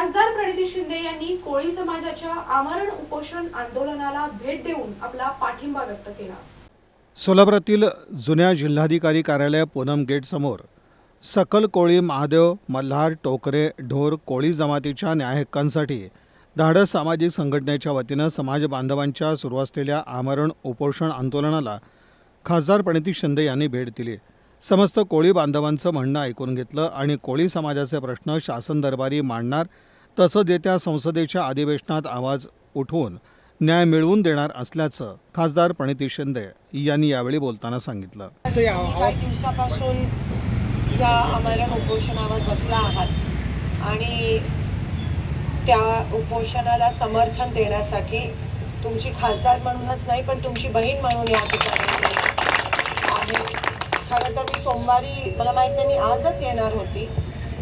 खासदार प्रणिती शिंदे यांनी कोळी समाजाच्या आमरण उपोषण आंदोलनाला भेट देऊन आपला पाठिंबा व्यक्त केला. सोलापुरातील जुन्या जिल्हाधिकारी कार्यालय पूनम गेटसमोर सकल कोळी महादेव मल्हार टोकरे ढोर कोळी जमातीच्या न्यायहक्कांसाठी धाडस सामाजिक संघटनेच्या वतीनं समाज बांधवांच्या सुरू असलेल्या आमरण उपोषण आंदोलनाला खासदार प्रणिती शिंदे यांनी भेट दिली. समस्त कोळी बांधवांचं म्हणणं ऐकून घेतलं आणि कोळी समाजाचे प्रश्न शासन दरबारी मांडणार तसंच येत्या संसदेच्या अधिवेशनात आवाज उठवून न्याय मिळवून देणार असल्याचं खासदार प्रणिती शिंदे यांनी यावेळी बोलताना सांगितलं. दिवसापासून या आमरण उपोषणावर बसला आहात आणि त्या उपोषणाला समर्थन देण्यासाठी तुमची खासदार म्हणूनच नाही पण तुमची बहीण म्हणून या ठिकाणी सोमवारी मला माहीत नाही मी आजच येणार होती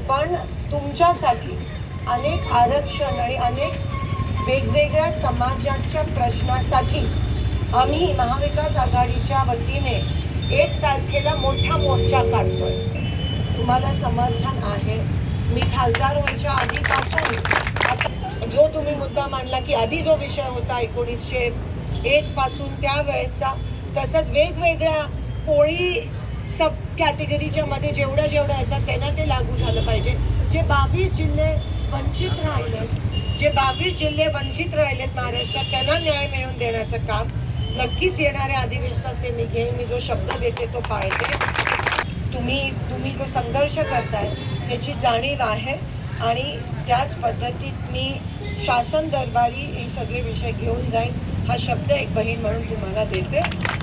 पण तुमच्यासाठी अनेक आरक्षण आणि अनेक वेगवेगळ्या समाजाच्या प्रश्नासाठीच आम्ही महाविकास आघाडीच्या वतीने एक तारखेला मोठा मोर्चा काढतोय. तुम्हाला समर्थन आहे. मी खासदार व्हायच्या आधीपासून जो तुम्ही मुद्दा मांडला की आधी जो विषय होता एकोणीसशे एक पासून त्यावेळेसचा तसंच वेगवेगळ्या कोळी सब कॅटेगरीच्या मध्ये जेवढं जेवढं येतात त्यांना ते लागू झालं पाहिजे. जे बावीस जिल्हे वंचित राहिले जे बावीस जिल्हे वंचित राहिलेत महाराष्ट्रात त्यांना न्याय मिळवून देण्याचं काम नक्कीच येणाऱ्या अधिवेशनात ते मी घेईन. मी जो शब्द देते तो पाळते. तुम्ही तुम्ही जो संघर्ष करताय त्याची जाणीव आहे. आणि त्याच पद्धतीत मी शासन दरबारी हे सगळे विषय घेऊन जाईन. हा शब्द एक बहीण म्हणून तुम्हाला देते.